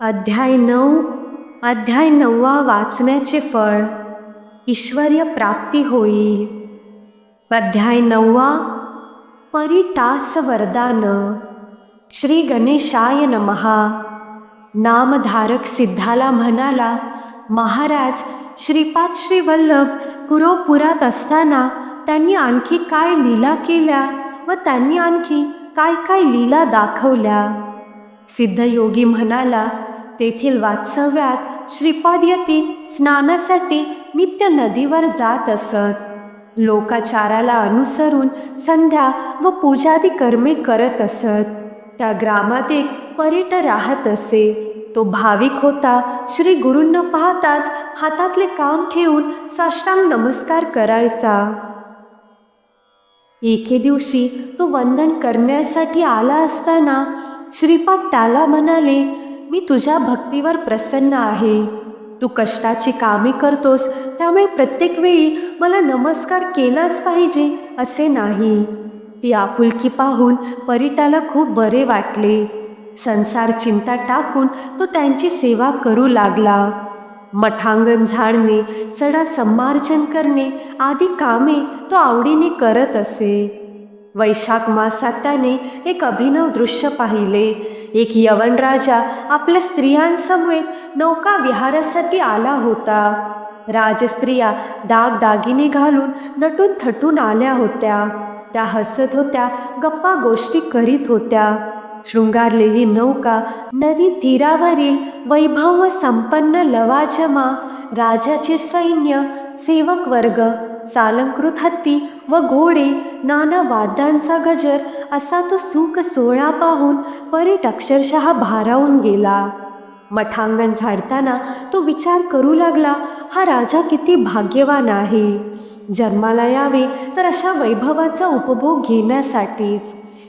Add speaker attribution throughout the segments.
Speaker 1: अध्याय नऊ अध्याय नववा वाचण्याचे फळ ईश्वर्य प्राप्ती होईल. अध्याय नववा परितास वरदान श्री गणेशाय नमहा नामधारक सिद्धाला म्हणाला महाराज श्रीपाद श्री वल्लभ कुरोपुरात असताना त्यांनी आणखी काय लीला केल्या व त्यांनी आणखी काय काय लीला दाखवल्या? सिद्धयोगी म्हणाला तेथील वास्तव्यात श्रीपाद यती स्नानासाठी नित्य नदीवर जात असत. लोकाचाराला अनुसरून संध्या व पूजादी कर्मे करत असत. त्या ग्रामात एक पर्यट राहत असे. तो भाविक होता. श्री गुरूंना पाहताच हातातले काम ठेवून साष्टांग नमस्कार करायचा. एके दिवशी तो वंदन करण्यासाठी आला असताना श्रीपाद त्याला म्हणाले मी तुझ्या भक्तीवर प्रसन्न आहे. तू कष्टाची कामे करतोस त्यामुळे प्रत्येक वेळी मला नमस्कार केलाच पाहिजे असे नाही. ती आपुलकी पाहून परिटाला खूप बरे वाटले. संसार चिंता टाकून तो त्यांची सेवा करू लागला. मठांगण झाडणे सडा संमार्जन करणे आदी कामे तो आवडीने करत असे. वैशाख मासात त्याने एक अभिनव दृश्य पाहिले. एक यवन राजा आपल्या स्त्रियांसमवेत नौका विहारासाठी आला होता. राजस्त्रिया दागदागिने घालून नटून थटून आल्या होत्या. त्या हसत होत्या गप्पा गोष्टी करीत होत्या. शृंगारलेली नौका नदी तीरावरील वैभव संपन्न लवाजमा राजाचे सैन्य सेवक वर्ग सालंकृत हत्ती व घोडे नाना वाद्यांचा गजर असा तो सुख सोहळा पाहून परीट अक्षरशः भारावून गेला. मठांगण झाडताना तो विचार करू लागला हा राजा किती भाग्यवान आहे. जन्माला यावे तर अशा वैभवाचा उपभोग घेण्यासाठीच.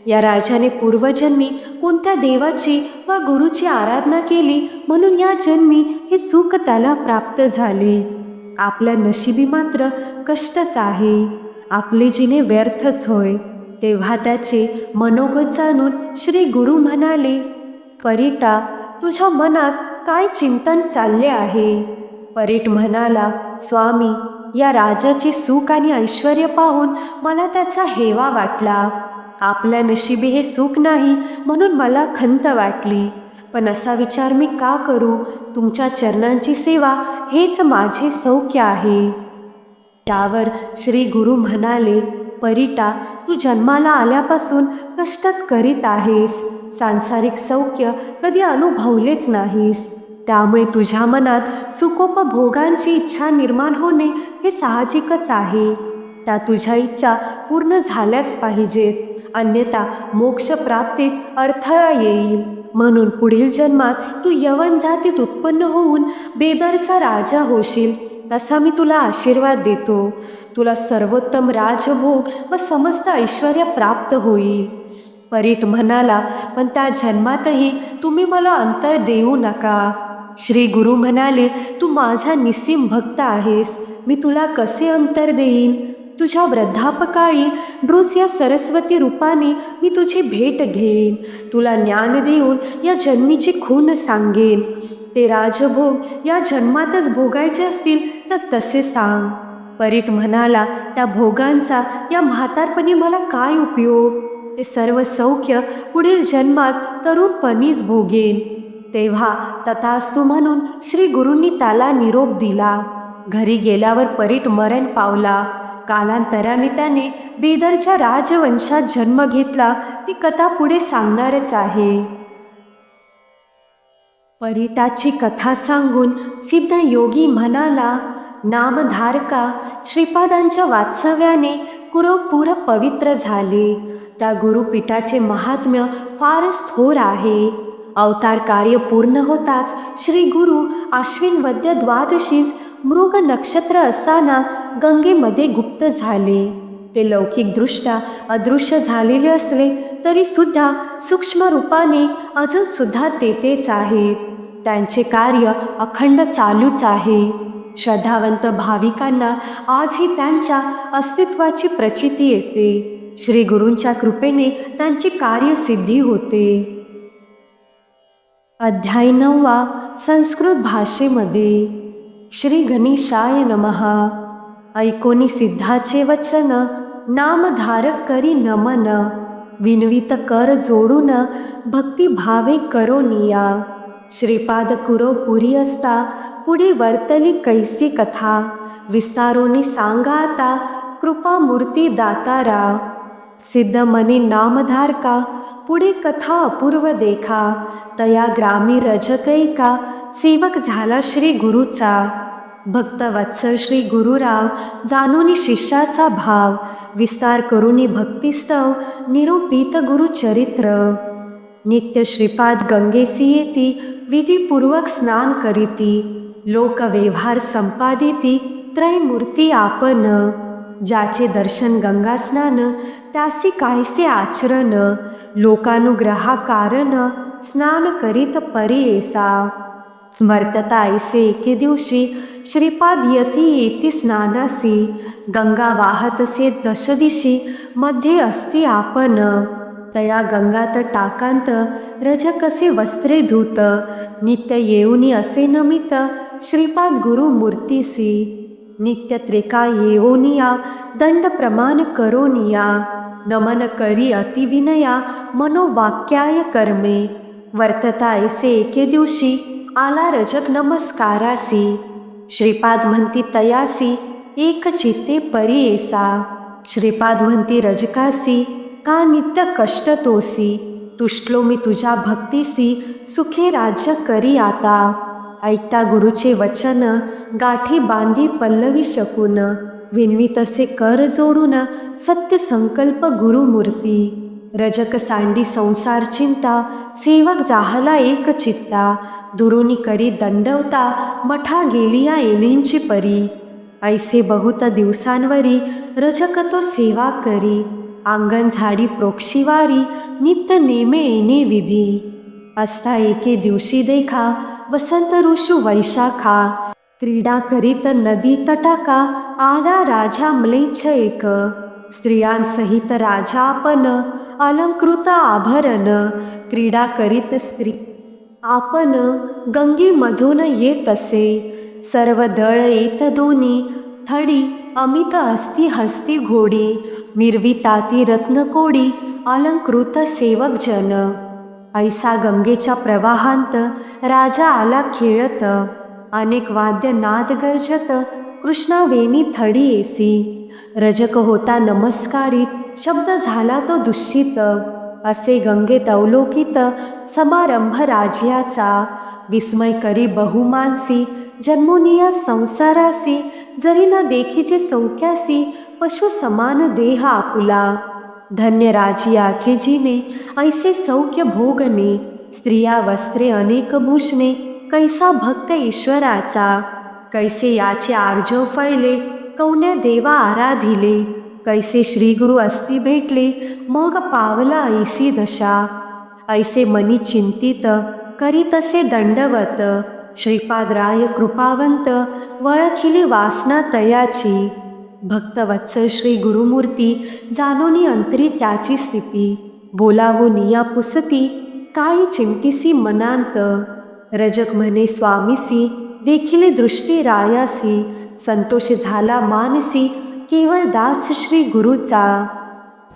Speaker 1: या राजाने पूर्वजन्मी कोणत्या देवाची वा गुरुची आराधना केली म्हणून या जन्मी हे सुख त्याला प्राप्त झाले. आपल्या नशिबी मात्र कष्टच आहे. आपले जिने व्यर्थच होय. तेव्हा त्याचे मनोगत जाणून श्री गुरु म्हणाले परीटा तुझ्या मनात काय चिंतन चालले आहे? परीट म्हणाला स्वामी या राजाचे सुख आणि ऐश्वर पाहून मला त्याचा हेवा वाटला. आपल्या नशिबी हे सुख नाही म्हणून मला खंत वाटली. पण असा विचार मी का करू? तुमच्या चरणांची सेवा हेच माझे सौख्य आहे. त्यावर श्री गुरु म्हणाले परीटा तू जन्माला आल्यापासून कष्टच करीत आहेस. सांसारिक सौख्य कधी अनुभवलेच नाहीस. त्यामुळे तुझ्या मनात सुखोपभोगांची इच्छा निर्माण होणे हे साहजिकच आहे. त्या तुझ्या इच्छा पूर्ण झाल्याच पाहिजेत. अन्यथा मोक्षप्राप्तीत अडथळा येईल. म्हणून पुढील जन्मात तू यवन जातीत उत्पन्न होऊन बेदरचा राजा होशील. तसा मी तुला आशीर्वाद देतो. तुला सर्वोत्तम राजभोग व समस्त ऐश्वर प्राप्त होईल. परीट म्हणाला पण त्या जन्मातही तुम्ही मला अंतर देऊ नका. श्री गुरु म्हणाले तू माझा निस्सीम भक्त आहेस. मी तुला कसे अंतर देईन? तुझ्या वृद्धापकाळी नृस या सरस्वती रूपाने मी तुझी भेट घेईन. तुला ज्ञान देऊन या जन्मीची खून सांगेन. ते राजभोग या जन्मातच भोगायचे असतील तर तसे सांग. परीट म्हणाला त्या भोगांचा या म्हातारपणी मला काय उपयोग? ते सर्व सौख्य पुढील जन्मात तरुणपणीच भोगेन. तेव्हा तथास्तू म्हणून श्री गुरूंनी त्याला निरोप दिला. घरी गेल्यावर परीट मरण पावला. कालांतराने त्याने बेदरच्या राजवंशात जन्म घेतला ती कथा पुढे सांगणारच आहे. परिटाची कथा सांगून सिद्ध योगी म्हणाला नामधारका श्रीपादांच्या वात्सव्याने कुरपूर पवित्र झाले. त्या गुरुपीठाचे महात्म्य फारच थोर आहे. अवतार कार्य पूर्ण होताच श्री गुरु आश्विन वद्य द्वादशीस मृग नक्षत्र असताना गंगेमध्ये गुप्त झाले. ते लौकिकदृष्ट्या अदृश्य झालेले असले तरी सुद्धा सूक्ष्म रूपाने अजून सुद्धा तेथेच आहेत. त्यांचे कार्य अखंड चालूच आहे. श्रद्धावंत भाविकांना आजही त्यांच्या अस्तित्वाची प्रचिती येते. श्री गुरूंच्या कृपेने त्यांची कार्यसिद्धी होते. अध्याय नववा संस्कृत भाषेमध्ये श्री गणेशाय नमहा ऐकोनी सिद्धाचे वचन नामधारक करी नमन। विनवित कर जोडून भक्तिभावे करो निया। श्रीपाद कुरो पुरी असता पुढे वर्तली कैसी कथा। विस्तारोनी सांगा आता कृपा मूर्ती दातारा। सिद्ध मनी नामधारका पुढे कथा अपूर्व देखा. तया ग्रामी रजकैका सेवक झाला श्री गुरुचा. भक्त वत्सल श्री गुरुराव जाणूनी शिष्याचा भाव. विस्तार करुनी भक्तिस्तव निरूपित गुरुचरित्र. नित्य श्रीपाद गंगेसी येती विधीपूर्वक स्नान करीती. लोकव्यवहार संपादिती त्रयमूर्ती आपण ज्याचे दर्शन गंगास्नान त्यासी कायसे आचरण. लोकानुग्रहा कारण स्नान करीत परियेसा स्मर्तता ऐसे एके दिवशी श्रीपाद यती येती स्नानासी. गंगा वाहतसे दशदिशी मध्ये असती आपण तया गंगात टाकांत रजकसे वस्त्रे धूत. नित्य येऊनी असे नमित श्रीपाद गुरु मूर्तीसी. नित्य त्रिका येवोनिया दंड प्रमाण करोनिया. नमन करी अतिविनया मनोवाक्याय कर्मे. वर्तता ऐसे एके दिवशी आला रजक नमस्कारासी. श्रीपाद म्हणती तयासी एक चित्ते परियेसा श्रीपाद म्हणती रजकासी का नित्य कष्ट तोसी? तुष्टलो मी तुझ्या भक्तीसी सुखे राज्य करी आता. ऐकता गुरुचे वचन गाठी बांधी पल्लवी शकून. विनवी तसे कर जोडून सत्य संकल्प गुरुमूर्ती. रजक सांडी संसार चिंता सेवक जाहला एक चित्ता. दुरुनी करी दंडवता मठा गेलिया येणींची परी. ऐसे बहुत दिवसांवरी रजक तो सेवा करी. आंगण झाडी प्रोक्षिवारी नित्य नेमे येणे विधी. असता एके दिवशी देखा वसंत ऋषू वैशाखा. क्रीडा करीत नदी तटाका आला राजा म्लेच्छ एक स्त्रियांसहित राजा आपण अलंकृत आभरण. क्रीडा करीत स्त्री आपण गंगेमधून येत असे. सर्व दळ येत दोन्ही थडी अमित हस्ती हस्ती घोडी. मिरविताती रत्नकोडी अलंकृत सेवक जन. ऐसा गंगेच्या प्रवाहांत राजा आला खेळत. अनेक वाद्य नाद गर्जत कृष्णावेणी थडी येसी रजक होता नमस्कारित शब्द झाला तो दुष्यित असे गंगेत अवलोकित समारंभ राज्याचा. विस्मय करी बहुमानसी जन्मोनिया संसारासी जरी न देखीचे सौख्यासी पशु समान देह आपुला. धन्य राजियाचे जिने ऐसे सौख्य भोगणे स्त्रिया वस्त्रे अनेक भूषणे कैसा भक्त ईश्वराचा कैसे याचे आर्जव फळले कौण्या देवा आराधिले कैसे श्रीगुरु अस्ती भेटले मग पावला ऐसी दशा. ऐसे मनी चिंतित करी तसे दंडवत श्रीपादराय कृपावंत वळखिली वासना तयाची. भक्तवत्सल श्री गुरुमूर्ती जाणोनी अंतरी त्याची स्थिती. बोलावो निया पुसती काही चिंतिसी मनांत. रजक म्हणे स्वामीसी देखिले दृष्टी रायासी संतोष झाला मानसी केवळ दास श्री गुरुचा.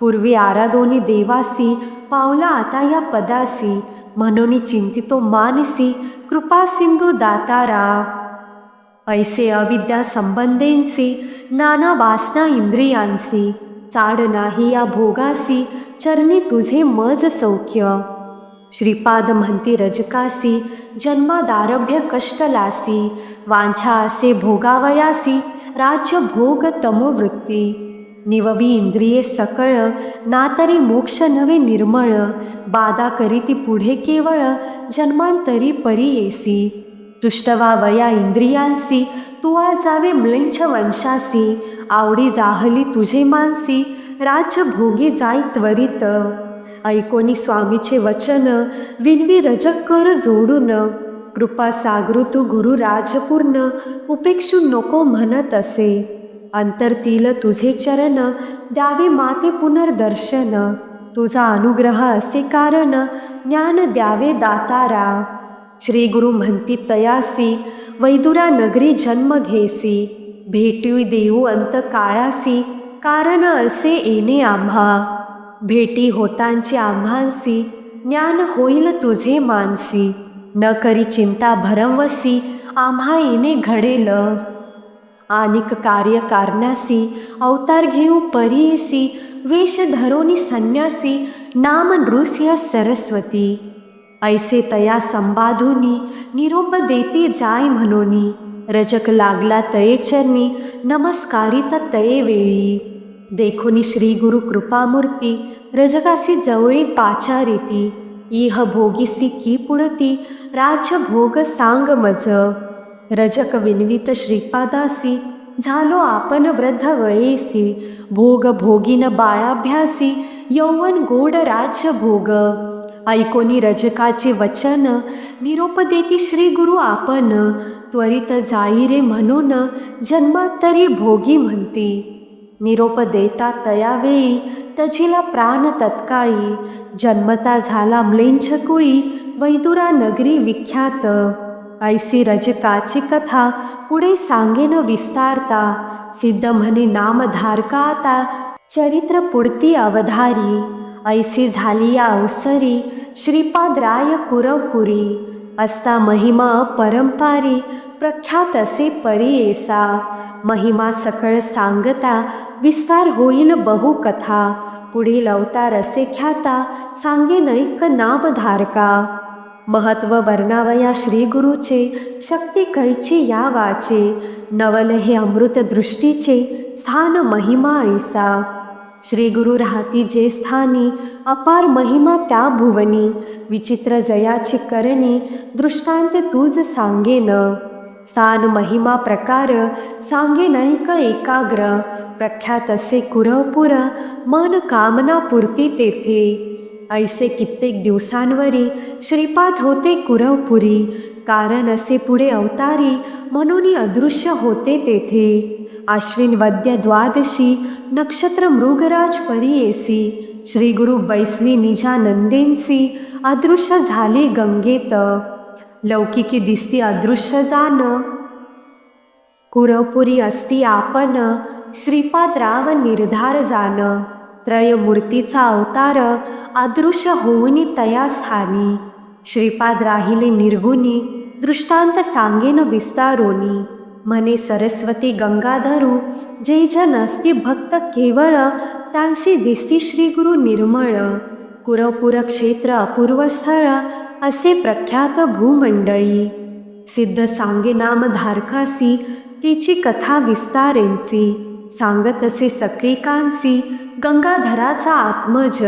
Speaker 1: पूर्वी आराधोनी देवासी पावला आता या पदासी म्हणून चिंतितो मानसी कृपा सिंधू दातारा. ऐसे अविद्या संबंधेंसी नाना वासना इंद्रियांसी चाड नाही या भोगासी चरणी तुझे मज सौख्य. श्रीपाद म्हणती रजकासी जन्मादारभ्य कष्टलासी वांछा असे भोगावयासी राज्य भोग तमोवृत्ती। निववी इंद्रिये सकळ ना तरी मोक्ष नवे निर्मळ बाधा करीती पुढे केवळ जन्मांतरी परी येसी। तुष्टवा वया इंद्रियांसी तू जावे म्लेंछ वंशासी आवडी जाहली तुझे मानसी राज्य भोगी जाई त्वरित। ऐकोनी स्वामीचे वचन विनवी रजक कर जोडून. कृपा सागरू तू गुरु राजपूर्ण उपेक्षू नको म्हणत असे. अंतरतील तुझे चरण द्यावे माते पुनर्दर्शन. तुझा अनुग्रह असे कारण ज्ञान द्यावे दातारा. श्री गुरु म्हणती तयासी वैदुरा नगरी जन्म घेसी. भेटी देऊ अंत काळासी कारण असे येणे आम्हा. भेटी होतांची आम्हांसी ज्ञान होईल तुझे मानसी. न करी चिंता भरमवसी आम्हा येणे घडेल. आनिक कार्य कारण्यासी अवतार घेऊ परीयसी वेश धरोनी संन्यासी नाम नृस्य सरस्वती. ऐसे तया संबाधुनी निरोप देते जाय म्हणोनी. रजक लागला तये चरणी नमस्कारित तये वेळी. देखोनी श्री गुरु कृपामूर्ती रजकासी जवळी पाचारिती इह भोगीसी की पुणती राज्य भोग सांग मज. रजक विनवित श्रीपादासी झालो आपण वृद्ध वयेसी भोग भोगीन बाळाभ्यासी यौवन गोड राज्य भोग. ऐकोनी रजकाचे वचन निरोप देती श्री गुरु आपण त्वरित जाई रे म्हणून जन्मांतरी भोगी म्हणती. निरोप देता तयावेळी तजिला प्राण तत्काळी. जन्मता झाला म्लेंछकुळी वैदुरा नगरी विख्यात. ऐसी रजकाची कथा पुढे सांगेन विस्तारता. सिद्ध म्हणे नामधारका आता चरित्र पुढती अवधारी. ऐसी झाली या अवसरी श्रीपादराय कुरवपुरी असता महिमा परंपारी प्रख्यात असे परियेसा महिमा सकळ सांगता विस्तार होईल बहुकथा. पुढील अवतार असे ख्याता सांगे नैक नामधारका महत्त्व वर्णावया श्री गुरुचे शक्ती कळचे या वाचे. नवल हे अमृत दृष्टीचे स्थान महिमा ऐसा. श्री गुरु राहती जे स्थानी अपार महिमा त्या भुवनी. विचित्र जयाची करणी दृष्टांत तुझ सांगेन. स्थान महिमा प्रकार सांगे नैक एकाग्र प्रख्यात असे कुरपुर मन कामना पुरती तेथे. ऐसे कित्येक दिवसांवरी श्रीपाद होते कुरवपुरी कारण असे पुढे अवतारी म्हणून अदृश्य होते तेथे. आश्विन वद्य द्वादशी नक्षत्र मृगराज परियेसी श्री गुरु बैसली निजानंदेंसी अदृश्य झाले गंगेत. लौकिकी दिसती अदृश्य जाण. कुरपुरी असती आपण श्रीपाद राव निर्धार जाण. त्रयमूर्तीचा अवतार अदृश्य होऊनी तया स्थानी. श्रीपाद राहिले निर्गुणी दृष्टांत सांगेन विस्तारोनी. मने सरस्वती गंगाधरू जे जन असती भक्त केवळ त्यांसी दिसती श्री गुरु निर्मळ. कुरपुर क्षेत्र अपूर्व स्थळ असे प्रख्यात भूमंडळी. सिद्ध सांगे नाम धारकासी तिची कथा विस्तारेंसी सांगत असे सकृकांसी गंगाधराचा आत्मज.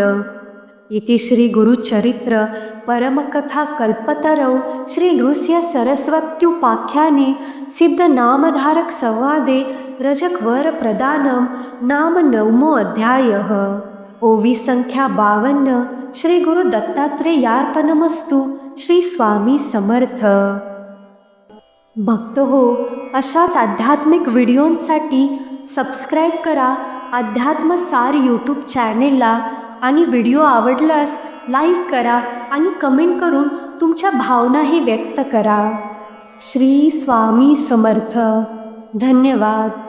Speaker 1: इति श्री गुरुचरित्र परमकथा कल्पतरौ श्री नृस्य सरस्वत्युपाख्याने सिद्ध नामधारक संवादे रजकवर प्रदानम नाम नवमो अध्यायः. ओवी संख्या बावन्न श्री गुरु दत्तात्रेयार्पणमस्तू श्री स्वामी समर्थ. भक्त हो अशाच आध्यात्मिक व्हिडिओंसाठी सबस्क्राईब करा अध्यात्म सार यूट्यूब चॅनेलला आणि व्हिडिओ आवडल्यास लाईक करा आणि कमेंट करून तुमच्या भावनाही व्यक्त करा. श्री स्वामी समर्थ. धन्यवाद.